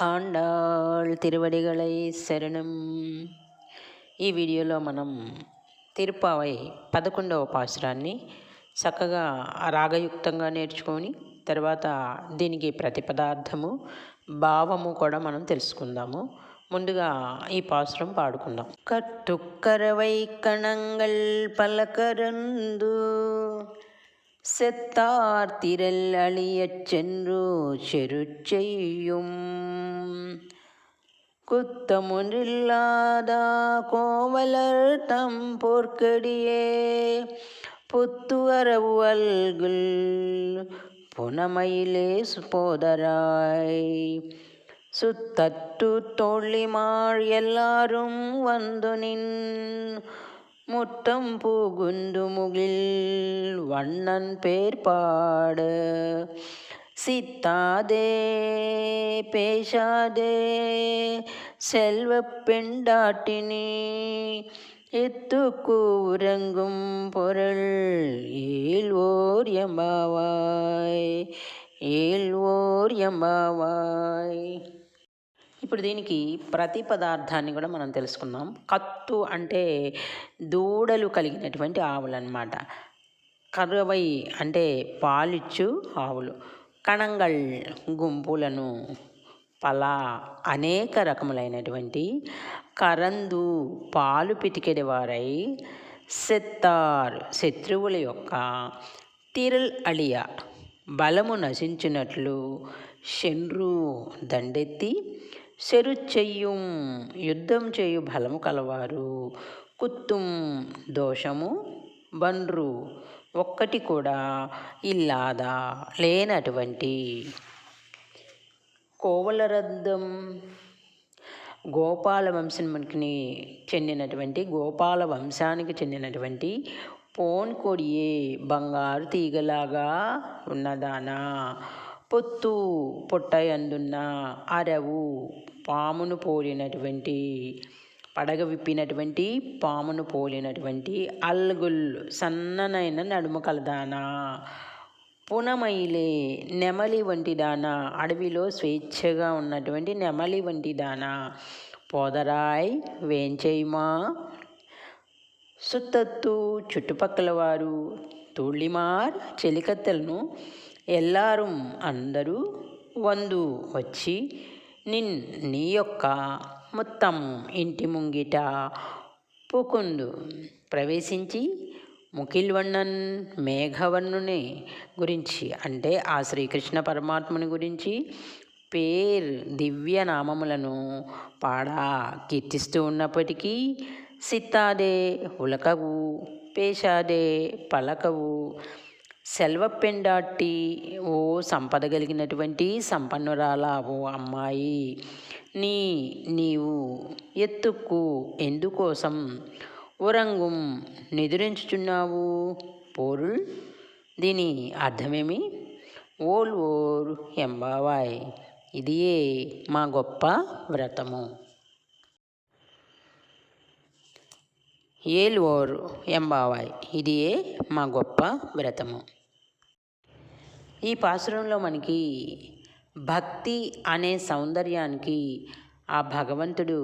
ఆండాళ్ తిరువడిగలై శరణం ఈ వీడియోలో మనం తిరుపావై పదకొండవ పాసురాన్ని చక్కగా రాగయుక్తంగా నేర్చుకొని తర్వాత దీనికి ప్రతిపదార్థము భావము కూడా మనం తెలుసుకుందాము. ముందుగా ఈ పాసురం పాడుకుందాం. కట్టుక్కరవై కణంగల్ పలకరందు செத்தார் திரல் அழியச் சென்று செரு செய்யும். குத்தமுன்றில்லாதா கோவலர் தம் போர்க்கடியே. புத்து புத்துவரவுவல்குல் புனமையிலே போதராய். சுத்தத்து தோழிமாள் எல்லாரும் வந்து நின் முத்தம் பூகுந்து முகில் வண்ணன் பேர் பாட சித்தாதே பேசாதே செல்வ பெண்டாட்டினி எத்துக்கு உறங்கும் பொருள் ஏழ்வோர் எம்பாவாய் ஏழ்வோர் எம்பாவாய். ఇప్పుడు దీనికి ప్రతి పదార్థాన్ని కూడా మనం తెలుసుకుందాం. కత్తు అంటే దూడలు కలిగినటువంటి ఆవులు అనమాట కరవై అంటే పాలిచ్చు ఆవులు. కణంగల్ గుంపులను పలా అనేక రకములైనటువంటి కరందు పాలు పితికెడి వారై సెత్తార్. శత్రువుల యొక్క తిరల్ అలియ బలము నశించినట్లు శండ్రు దండెత్తి చెరు చెయ్యం యుద్ధం చేయు బలము కలవారు. కుత్తుం దోషము బండ్రు ఒక్కటి కూడా ఇల్లాదా లేనటువంటి కోవలరద్దం. గోపాల వంశానికి చెందినటువంటి గోపాల వంశానికి చెందినటువంటి పోన్ కొడియే బంగారు తీగలాగా ఉన్నదానా. పొత్తు పొట్టయందున్న అరవు పామును పోలినటువంటి పడగ విప్పినటువంటి పామును పోలినటువంటి అల్గుల్ సన్ననైన నడుము కలదానా. పునమైలే నెమలి వంటి దాన. అడవిలో స్వేచ్ఛగా ఉన్నటువంటి నెమలి వంటి దాన. పోదరాయ్ వేంచేయమా? సుత్తత్తు చుట్టుపక్కల వారు తుళ్ళిమార్ చెలికత్తెలను ఎల్లారు అందరూ వందు వచ్చి నిన్ నీ యొక్క మొత్తం ఇంటి ముంగిట పుకుందు ప్రవేశించి ముకిల్వన్నన్ మేఘవర్ణుని గురించి అంటే ఆ శ్రీకృష్ణ పరమాత్ముని గురించి పేర్ దివ్య నామములను పాడా కీర్తిస్తూ ఉన్నప్పటికీ సిత్తాదే ఉలకవు పేషాదే పలకవు సెల్వపెండాటి ఓ సంపద కలిగినటువంటి సంపన్నురాల ఓ అమ్మాయి. నీ నీవు ఎత్తుకు ఎందుకోసం ఉరంగుం నిదురించుచున్నావు? పోరుల్ దీని అర్థమేమి? ఓల్ ఓర్ ఎంబావాయ్ ఇదియే మా గొప్ప వ్రతము. ఏల్ ఓర్ ఎంబావాయ్ ఇదియే మా గొప్ప వ్రతము. ఈ పాసురంలో మనకి భక్తి అనే సౌందర్యానికి ఆ భగవంతుడు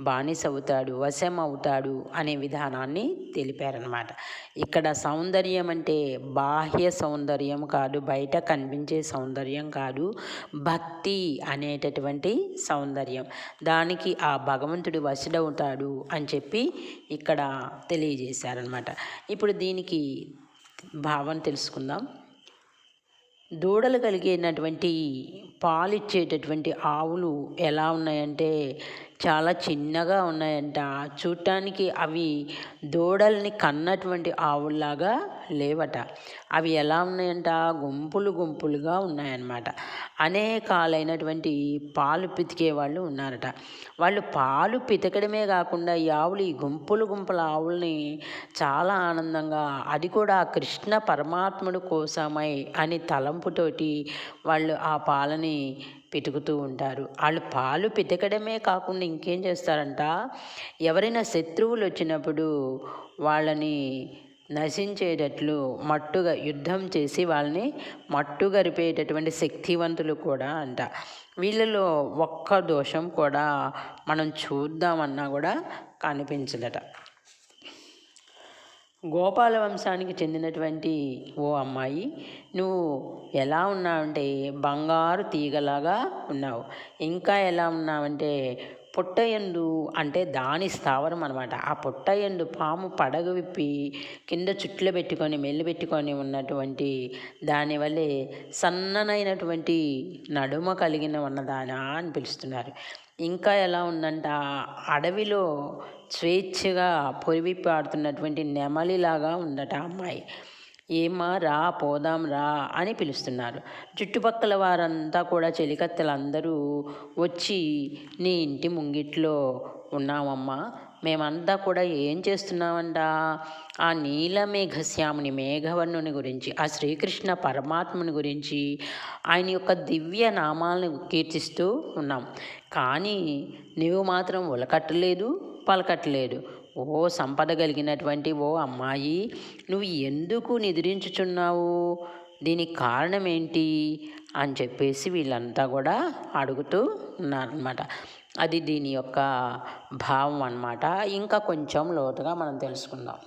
బానిస అవుతాడు వశం అవుతాడు అనే విధానాన్ని తెలిపారనమాట ఇక్కడ సౌందర్యం అంటే బాహ్య సౌందర్యం కాదు బయట కనిపించే సౌందర్యం కాదు భక్తి అనేటటువంటి సౌందర్యం. దానికి ఆ భగవంతుడు వశుడవుతాడు అని చెప్పి ఇక్కడ తెలియజేశారనమాట ఇప్పుడు దీనికి భావం తెలుసుకుందాం. దూడలు కలిగినటువంటి పాలిచ్చేటటువంటి ఆవులు ఎలా ఉన్నాయంటే చాలా చిన్నగా ఉన్నాయంట. చూడటానికి అవి దూడల్ని కన్నటువంటి ఆవుల్లాగా లేవట. అవి ఎలా ఉన్నాయంట? గుంపులు గుంపులుగా ఉన్నాయన్నమాట. అనేకాలైనటువంటి పాలు పితికే వాళ్ళు ఉన్నారట. వాళ్ళు పాలు పితకడమే కాకుండా ఈ ఆవులు ఈ గుంపులు గుంపుల ఆవుల్ని చాలా ఆనందంగా అది కూడా కృష్ణ పరమాత్ముడు కోసమై అని తలంపుతోటి వాళ్ళు ఆ పాలని పితుకుతూ ఉంటారు. వాళ్ళు పాలు పితకడమే కాకుండా ఇంకేం చేస్తారంట? ఎవరైనా శత్రువులు వచ్చినప్పుడు వాళ్ళని నశించేటట్లు మట్టుగా యుద్ధం చేసి వాళ్ళని మట్టుగరిపేటటువంటి శక్తివంతులు కూడా అంట. వీళ్ళలో ఒక్క దోషం కూడా మనం చూద్దామన్నా కూడా కనిపించదట. గోపాల వంశానికి చెందినటువంటి ఓ అమ్మాయి. నువ్వు ఎలా ఉన్నావంటే బంగారు తీగలాగా ఉన్నావు. ఇంకా ఎలా ఉన్నావంటే పుట్టయండు అంటే దాని స్థావరం అనమాట ఆ పుట్టయండు పాము పడగ విప్పి కింద చుట్లు పెట్టుకొని మెల్లి పెట్టుకొని ఉన్నటువంటి దానివల్లే సన్ననైనటువంటి నడుమ కలిగిన ఉన్నదానా అని పిలుస్తున్నారు. ఇంకా ఎలా ఉందంట అడవిలో స్వేచ్ఛగా పొరివిప్పి ఆడుతున్నటువంటి నెమలిలాగా ఉందట అమ్మాయి. ఏమా రా పోదాం రా అని పిలుస్తున్నారు. చుట్టుపక్కల వారంతా కూడా చెలికత్తెలందరూ వచ్చి నీ ఇంటి ముంగిట్లో ఉన్నామమ్మా మేమంతా కూడా ఏం చేస్తున్నామంట ఆ నీలమేఘశ్యాముని మేఘవర్ణుని గురించి ఆ శ్రీకృష్ణ పరమాత్ముని గురించి ఆయన యొక్క దివ్య నామాలను కీర్తిస్తూ ఉన్నాం. కానీ నువ్వు మాత్రం ఉలకట్టలేదు పలకట్టలేదు. ఓ సంపద కలిగినటువంటి ఓ అమ్మాయి నువ్వు ఎందుకు నిద్రించుచున్నావు? దీనికి కారణం ఏంటి అని చెప్పేసి వీళ్ళంతా కూడా అడుగుతూ ఉన్నారనమాట అది దీని యొక్క భావం అన్నమాట. ఇంకా కొంచెం లోతుగా మనం తెలుసుకుందాం.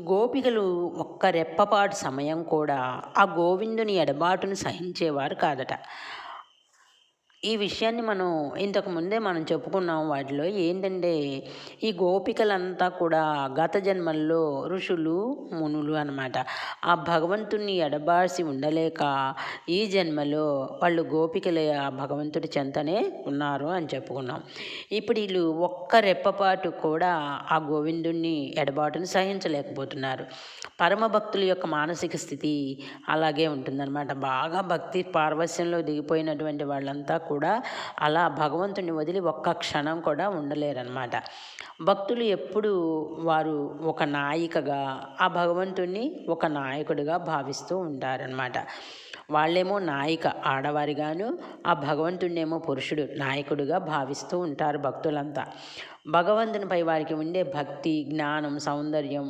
గోపికలు ఒక్క రెప్పపాటు సమయం కూడా ఆ గోవిందుని ఎడబాటును సహించేవారు కాదట. ఈ విషయాన్ని మనం ఇంతకు ముందే మనం చెప్పుకున్నాం వాటిలో. ఏంటంటే ఈ గోపికలంతా కూడా గత జన్మల్లో ఋషులు మునులు అనమాట ఆ భగవంతుణ్ణి ఎడబాసి ఉండలేక ఈ జన్మలో వాళ్ళు గోపికలే ఆ భగవంతుడి చెంతనే ఉన్నారు అని చెప్పుకున్నాం. ఇప్పుడు వీళ్ళు ఒక్క రెప్పపాటు కూడా ఆ గోవిందుణ్ణి ఎడబాటును సహించలేకపోతున్నారు. పరమ భక్తుల యొక్క మానసిక స్థితి అలాగే ఉంటుందన్నమాట. బాగా భక్తి పార్వశ్యంలో దిగిపోయినటువంటి వాళ్ళంతా కూడా అలా భగవంతుని వదిలి ఒక్క క్షణం కూడా ఉండలేరన్నమాట. భక్తులు ఎప్పుడు వారు ఒక నాయికగా ఆ భగవంతుణ్ణి ఒక నాయకుడిగా భావిస్తూ ఉంటారనమాట వాళ్ళేమో నాయిక ఆడవారిగాను ఆ భగవంతుణ్ణేమో పురుషుడు నాయకుడిగా భావిస్తూ ఉంటారు భక్తులంతా. భగవంతునిపై వారికి ఉండే భక్తి జ్ఞానం సౌందర్యం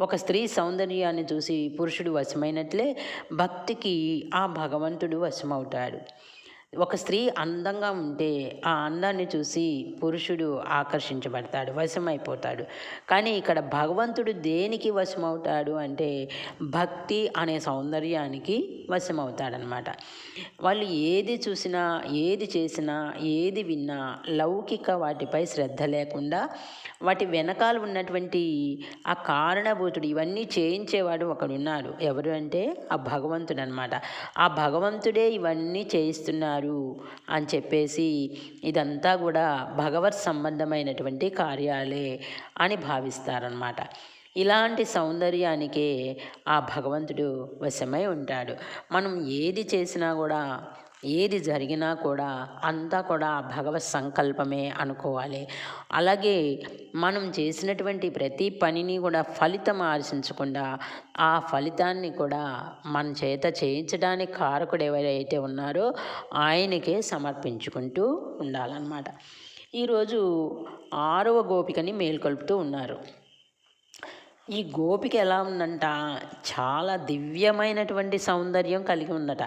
ఒక స్త్రీ సౌందర్యాన్ని చూసి పురుషుడు వశమైనట్లే భక్తికి ఆ భగవంతుడు వశమవుతాడు. ఒక స్త్రీ అందంగా ఉంటే ఆ అందాన్ని చూసి పురుషుడు ఆకర్షించబడతాడు వశమైపోతాడు. కానీ ఇక్కడ భగవంతుడు దేనికి వశమవుతాడు అంటే భక్తి అనే సౌందర్యానికి వశమవుతాడనమాట. వాళ్ళు ఏది చూసినా ఏది చేసినా ఏది విన్నా లౌకిక వాటిపై శ్రద్ధ లేకుండా వాటి వెనకాల ఉన్నటువంటి ఆ కారణభూతుడు ఇవన్నీ చేయించేవాడు ఒకడున్నాడు. ఎవరు అంటే ఆ భగవంతుడు అనమాట ఆ భగవంతుడే ఇవన్నీ చేయిస్తున్నారు. అని చెప్పేసి ఇదంతా కూడా భగవత్ సంబంధమైనటువంటి కార్యాలే అని భావిస్తారనమాట ఇలాంటి సౌందర్యానికే ఆ భగవంతుడు వశమై ఉంటాడు. మనం ఏది చేసినా కూడా ఏది జరిగినా కూడా అంతా కూడా భగవత్ సంకల్పమే అనుకోవాలి. అలాగే మనం చేసినటువంటి ప్రతి పనిని కూడా ఫలితం ఆశించకుండా ఆ ఫలితాన్ని కూడా మన చేత చేయించడానికి కారకుడు ఎవరైతే ఉన్నారో ఆయనకే సమర్పించుకుంటూ ఉండాలన్నమాట. ఈరోజు ఆరవ గోపికని మేల్కొల్పుతూ ఉన్నారు. ఈ గోపిక ఎలా ఉందంట? చాలా దివ్యమైనటువంటి సౌందర్యం కలిగి ఉందట.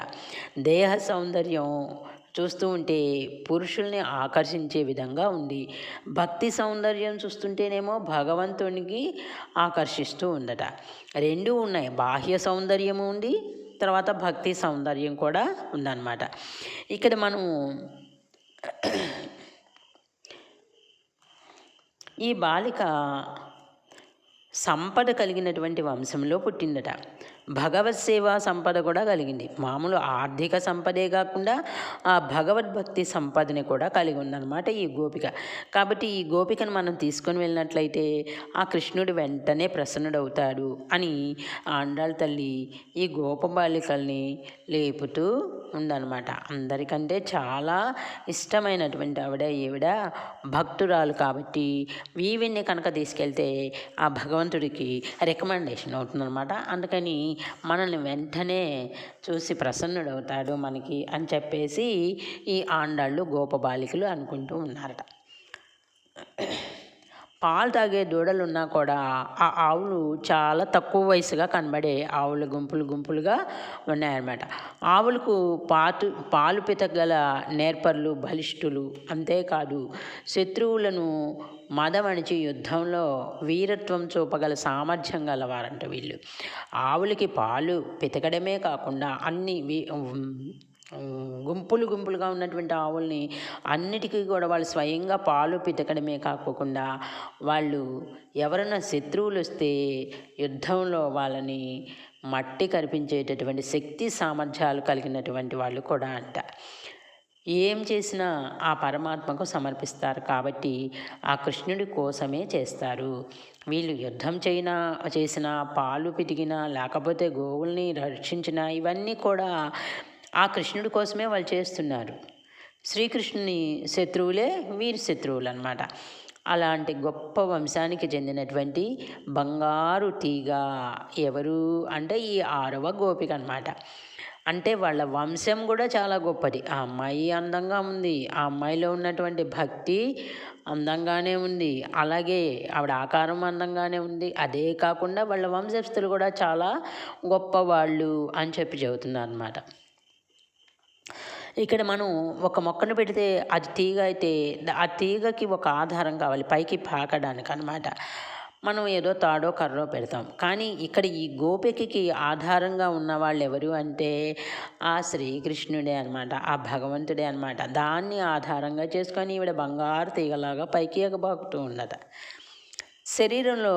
దేహ సౌందర్యం చూస్తూ ఉంటే పురుషుల్ని ఆకర్షించే విధంగా ఉంది. భక్తి సౌందర్యం చూస్తుంటేనేమో భగవంతునికి ఆకర్షిస్తూ ఉందట. రెండు ఉన్నాయి. బాహ్య సౌందర్యము ఉంది తర్వాత భక్తి సౌందర్యం కూడా ఉందన్నమాట. ఇక్కడ మనం ఈ బాలిక సంపద కలిగినటువంటి వంశంలో పుట్టిందట. భగవత్ సేవా సంపద కూడా కలిగింది. మామూలు ఆర్థిక సంపదే కాకుండా ఆ భగవద్భక్తి సంపదని కూడా కలిగి ఉందన్నమాట ఈ గోపిక. కాబట్టి ఈ గోపికను మనం తీసుకొని వెళ్ళినట్లయితే ఆ కృష్ణుడు వెంటనే ప్రసన్నుడవుతాడు అని ఆండాళ్ళ తల్లి ఈ గోపబాలికల్ని లేపుతూ ఉందన్నమాట. అందరికంటే చాలా ఇష్టమైనటువంటి ఆవిడ ఈవిడ భక్తురాలు కాబట్టి వీవిని కనుక తీసుకెళ్తే ఆ భగవంతుడికి రికమెండేషన్ అవుతుందన్నమాట. అందుకని మనల్ని వెంటనే చూసి ప్రసన్నుడవుతాడు మనకి అని చెప్పేసి ఈ ఆండాళ్ళు గోపబాలికలు అనుకుంటూ ఉన్నారట. పాలు తాగే దూడలున్నా కూడా ఆ ఆవులు చాలా తక్కువ వయసుగా కనబడే ఆవుల గుంపులు గుంపులుగా ఉన్నాయన్నమాట. ఆవులకు పాతు పాలు పితగల నేర్పర్లు బలిష్ఠులు అంతేకాదు శత్రువులను మదమణిచి యుద్ధంలో వీరత్వం చూపగల సామర్థ్యం గలవారంట వీళ్ళు. ఆవులకి పాలు పితకడమే కాకుండా అన్ని గుంపులు గుంపులుగా ఉన్నటువంటి ఆవుల్ని అన్నిటికీ కూడా వాళ్ళు స్వయంగా పాలు పితకడమే కాకుండా వాళ్ళు ఎవరైనా శత్రువులు వస్తే యుద్ధంలో వాళ్ళని మట్టి కనిపించేటటువంటి శక్తి సామర్థ్యాలు కలిగినటువంటి వాళ్ళు కూడా అంట. ఏం చేసినా ఆ పరమాత్మకు సమర్పిస్తారు కాబట్టి ఆ కృష్ణుడి కోసమే చేస్తారు. వీళ్ళు యుద్ధం చేయినా చేసినా పాలు పితికినా లేకపోతే గోవుల్ని రక్షించిన ఇవన్నీ కూడా ఆ కృష్ణుడి కోసమే వాళ్ళు చేస్తున్నారు. శ్రీకృష్ణుని శత్రువులే వీరి శత్రువులు అనమాట అలాంటి గొప్ప వంశానికి చెందినటువంటి బంగారు తీగ ఎవరు అంటే ఈ ఆరవ గోపిక అనమాట అంటే వాళ్ళ వంశం కూడా చాలా గొప్పది. ఆ అమ్మాయి అందంగా ఉంది. ఆ అమ్మాయిలో ఉన్నటువంటి భక్తి అందంగానే ఉంది. అలాగే ఆవిడ ఆకారం అందంగానే ఉంది. అదే కాకుండా వాళ్ళ వంశస్థులు కూడా చాలా గొప్పవాళ్ళు అని చెప్పి చెబుతున్నారు అనమాట ఇక్కడ మనం ఒక మొక్కను పెడితే అది తీగ అయితే ఆ తీగకి ఒక ఆధారం కావాలి పైకి పాకడానికి అనమాట మనం ఏదో తాడో కర్రో పెడతాం. కానీ ఇక్కడ ఈ గోపికకి ఆధారంగా ఉన్న వాళ్ళు ఎవరు అంటే ఆ శ్రీకృష్ణుడే అనమాట ఆ భగవంతుడే అనమాట దాన్ని ఆధారంగా చేసుకొని ఈవిడ బంగారు తీగలాగా పైకి ఎగబాకుతూ ఉన్నట శరీరంలో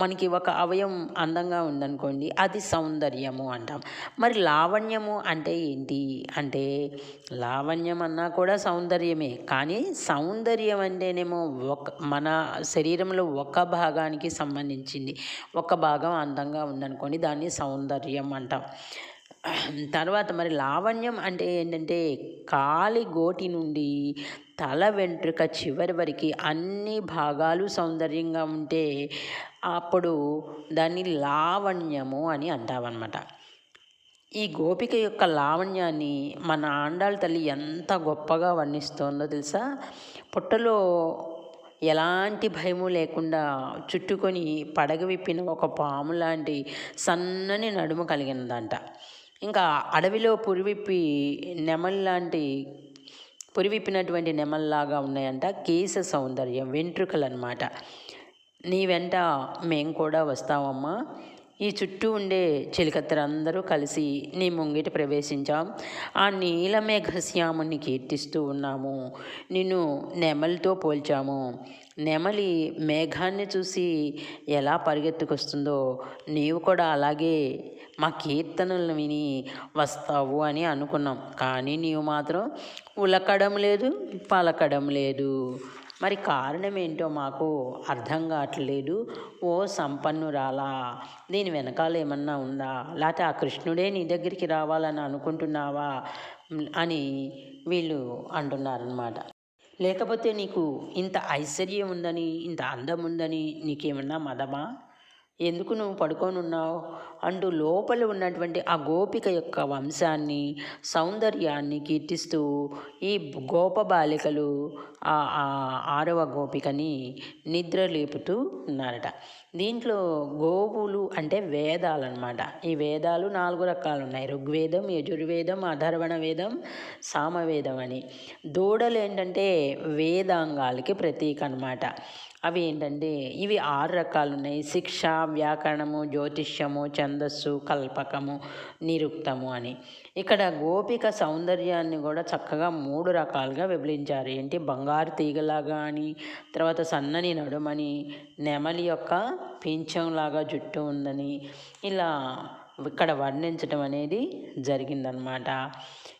మనకి ఒక అవయం అందంగా ఉందనుకోండి అది సౌందర్యము అంటాం. మరి లావణ్యము అంటే ఏంటి? అంటే లావణ్యం అన్నా కూడా సౌందర్యమే కానీ సౌందర్యం అంటేనేమో ఒక మన శరీరంలో ఒక భాగానికి సంబంధించింది. ఒక భాగం అందంగా ఉందనుకోండి దాన్ని సౌందర్యం అంటాం. తర్వాత మరి లావణ్యం అంటే ఏంటంటే కాలి గోటి నుండి తల వెంట్రుక చివరి వరకు అన్ని భాగాలు సౌందర్యంగా ఉంటే అప్పుడు దాన్ని లావణ్యము అని అంటామన్నమాట ఈ గోపిక యొక్క లావణ్యాన్ని మన ఆండాళ్ళ తల్లి ఎంత గొప్పగా వర్ణిస్తోందో తెలుసా? పుట్టలో ఎలాంటి భయము లేకుండా చుట్టుకొని పడగ విప్పిన ఒక పాము లాంటి సన్నని నడుము కలిగినదంట. ఇంకా అడవిలో పురివిప్పి నెమలి లాంటి పురివిప్పినటువంటి నెమల్లాగా ఉన్నాయంట. కేశ సౌందర్యం వెంట్రుకలు అనమాట నీ వెంట మేము కూడా వస్తామమ్మా. ఈ చుట్టూ ఉండే చిలికత్తరందరూ కలిసి నీ ముంగిట ప్రవేశించాం. ఆ నీలమేఘశ్యాముని కీర్తిస్తూ ఉన్నాము. నిన్ను నెమలితో పోల్చాము. నెమలి మేఘాన్ని చూసి ఎలా పరిగెత్తుకొస్తుందో నీవు కూడా అలాగే మా కీర్తనలను విని వస్తావు అని అనుకున్నాం. కానీ నీవు మాత్రం ఉలకడం లేదు పలకడం లేదు. మరి కారణం ఏంటో మాకు అర్థం కావట్లేదు. ఓ సంపన్నురాలా దీని వెనకాల ఏమన్నా ఉందా? లేకపోతే ఆ కృష్ణుడే నీ దగ్గరికి రావాలని అనుకుంటున్నావా? అని వీళ్ళు అంటున్నారనమాట లేకపోతే నీకు ఇంత ఐశ్వర్యం ఉందని ఇంత అందం ఉందని నీకేమన్నా మదమా? ఎందుకు నువ్వు పడుకోనున్నావు? అంటూ లోపల ఉన్నటువంటి ఆ గోపిక యొక్క వంశాన్ని సౌందర్యాన్ని కీర్తిస్తూ ఈ గోప బాలికలు ఆ ఆ ఆరవ గోపికని నిద్ర లేపుతూ ఉన్నారట. దీంట్లో గోవులు అంటే వేదాలు అన్నమాట ఈ వేదాలు నాలుగు రకాలు ఉన్నాయి ఋగ్వేదం యజుర్వేదం అధర్వణ వేదం సామవేదం అని. దూడలు ఏంటంటే వేదాంగాలకి ప్రతీక అన్నమాట అవి ఏంటంటే ఇవి ఆరు రకాలు ఉన్నాయి శిక్ష వ్యాకరణము జ్యోతిష్యము ఛందస్సు కల్పకము నిరుక్తము అని. ఇక్కడ గోపిక సౌందర్యాన్ని కూడా చక్కగా మూడు రకాలుగా విభజించారు. ఏంటి? బంగారు తీగలాగా అని తర్వాత సన్నని నడుమని నెమలి యొక్క పింఛంలాగా జుట్టు ఉందని. ఇలా ఇక్కడ వర్ణించడం అనేది జరిగిందనమాట.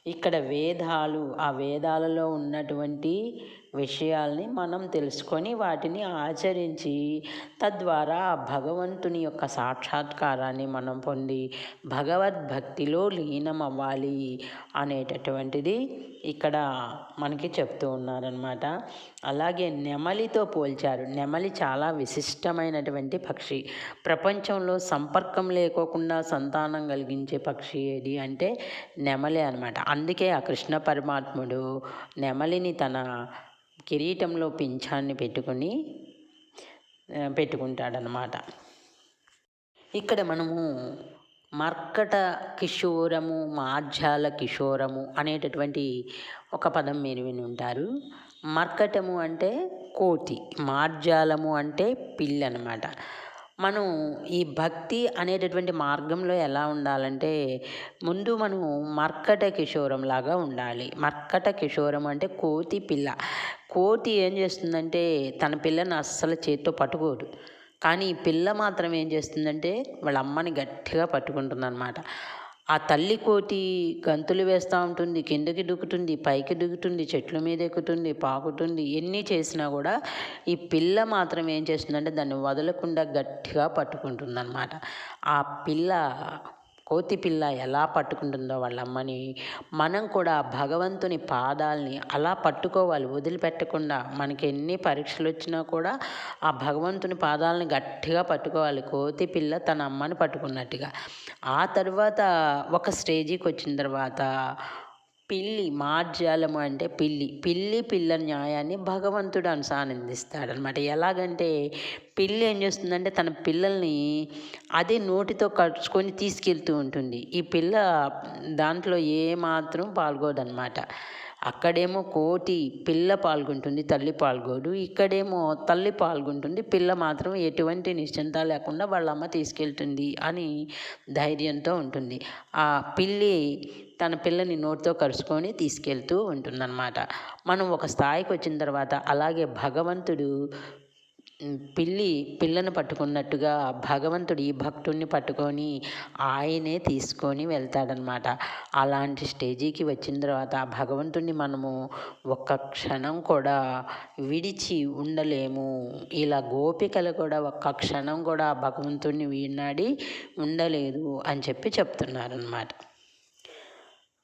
ఇక్కడ వేదాలు ఆ వేదాలలో ఉన్నటువంటి విషయాల్ని మనం తెలుసుకొని వాటిని ఆచరించి తద్వారా ఆ భగవంతుని యొక్క సాక్షాత్కారాన్ని మనం పొంది భగవద్భక్తిలో లీనం అవ్వాలి అనేటటువంటిది ఇక్కడ మనకి చెప్తూ ఉన్నారనమాట అలాగే నెమలితో పోల్చారు. నెమలి చాలా విశిష్టమైనటువంటి పక్షి. ప్రపంచంలో సంపర్కం లేకోకుండా సంతానం కలిగించే పక్షి ఏది అంటే నెమలే అనమాట అందుకే ఆ కృష్ణ పరమాత్ముడు నెమలిని తన కిరీటంలో పింఛాన్ని పెట్టుకొని పెట్టుకుంటాడనమాట ఇక్కడ మనము మర్కట కిషోరము మార్జాల కిషోరము అనేటటువంటి ఒక పదం మీరు విని ఉంటారు. మర్కటము అంటే కోతి మార్జాలము అంటే పిల్లి అనమాట మనం ఈ భక్తి అనేటటువంటి మార్గంలో ఎలా ఉండాలంటే ముందు మనం మర్కట కిషోరం లాగా ఉండాలి. మర్కట కిషోరం అంటే కోతి పిల్ల. కోతి ఏం చేస్తుందంటే తన పిల్లని అస్సలు చేత్తో పట్టుకోదు. కానీ ఈ పిల్ల మాత్రం ఏం చేస్తుందంటే వాళ్ళ అమ్మని గట్టిగా పట్టుకుంటుందన్నమాట. ఆ తల్లి కోటి గంతులు వేస్తూ ఉంటుంది కిందకి దుక్కుతుంది పైకి దుక్కుతుంది చెట్ల మీద ఎక్కుతుంది పాకుతుంది ఎన్ని చేసినా కూడా ఈ పిల్ల మాత్రం ఏం చేస్తుందంటే దాన్ని వదలకుండా గట్టిగా పట్టుకుంటుందన్నమాట. ఆ పిల్ల కోతి పిల్ల ఎలా పట్టుకుంటుందో వాళ్ళ అమ్మని మనం కూడా భగవంతుని పాదాలని అలా పట్టుకోవాలి వదిలిపెట్టకుండా మనకి ఎన్ని పరీక్షలు వచ్చినా కూడా ఆ భగవంతుని పాదాలని గట్టిగా పట్టుకోవాలి. కోతి పిల్ల తన అమ్మని పట్టుకున్నట్టుగా. ఆ తర్వాత ఒక స్టేజీకి వచ్చిన తర్వాత పిల్లి మార్జాలము అంటే పిల్లి. పిల్లి పిల్ల న్యాయాన్ని భగవంతుడు అనుసానందిస్తాడనమాట ఎలాగంటే పిల్లి ఏం చేస్తుందంటే తన పిల్లల్ని అదే నోటితో కరుచుకొని తీసుకెళ్తూ ఉంటుంది. ఈ పిల్ల దాంట్లో ఏ మాత్రం పాల్గొదన్నమాట అక్కడేమో కోటి పిల్ల పాల్గొంటుంది తల్లి పాల్గొడు ఇక్కడేమో తల్లి పాల్గొంటుంది పిల్ల మాత్రం ఎటువంటి నిశ్చింత లేకుండా వాళ్ళమ్మ తీసుకెళ్తుంది అని ధైర్యంతో ఉంటుంది. ఆ పిల్లి తన పిల్లని నోటితో కలుసుకొని తీసుకెళ్తూ ఉంటుందన్నమాట. మనం ఒక స్థాయికి వచ్చిన తర్వాత అలాగే భగవంతుడు పిల్లి పిల్లను పట్టుకున్నట్టుగా భగవంతుడు ఈ భక్తుడిని పట్టుకొని ఆయనే తీసుకొని వెళ్తాడనమాట అలాంటి స్టేజీకి వచ్చిన తర్వాత ఆ భగవంతుడిని మనము ఒక్క క్షణం కూడా విడిచి ఉండలేము. ఇలా గోపికలు కూడా ఒక్క క్షణం కూడా ఆ భగవంతుడిని వీడినాడి ఉండలేదు అని చెప్పి చెప్తున్నారనమాట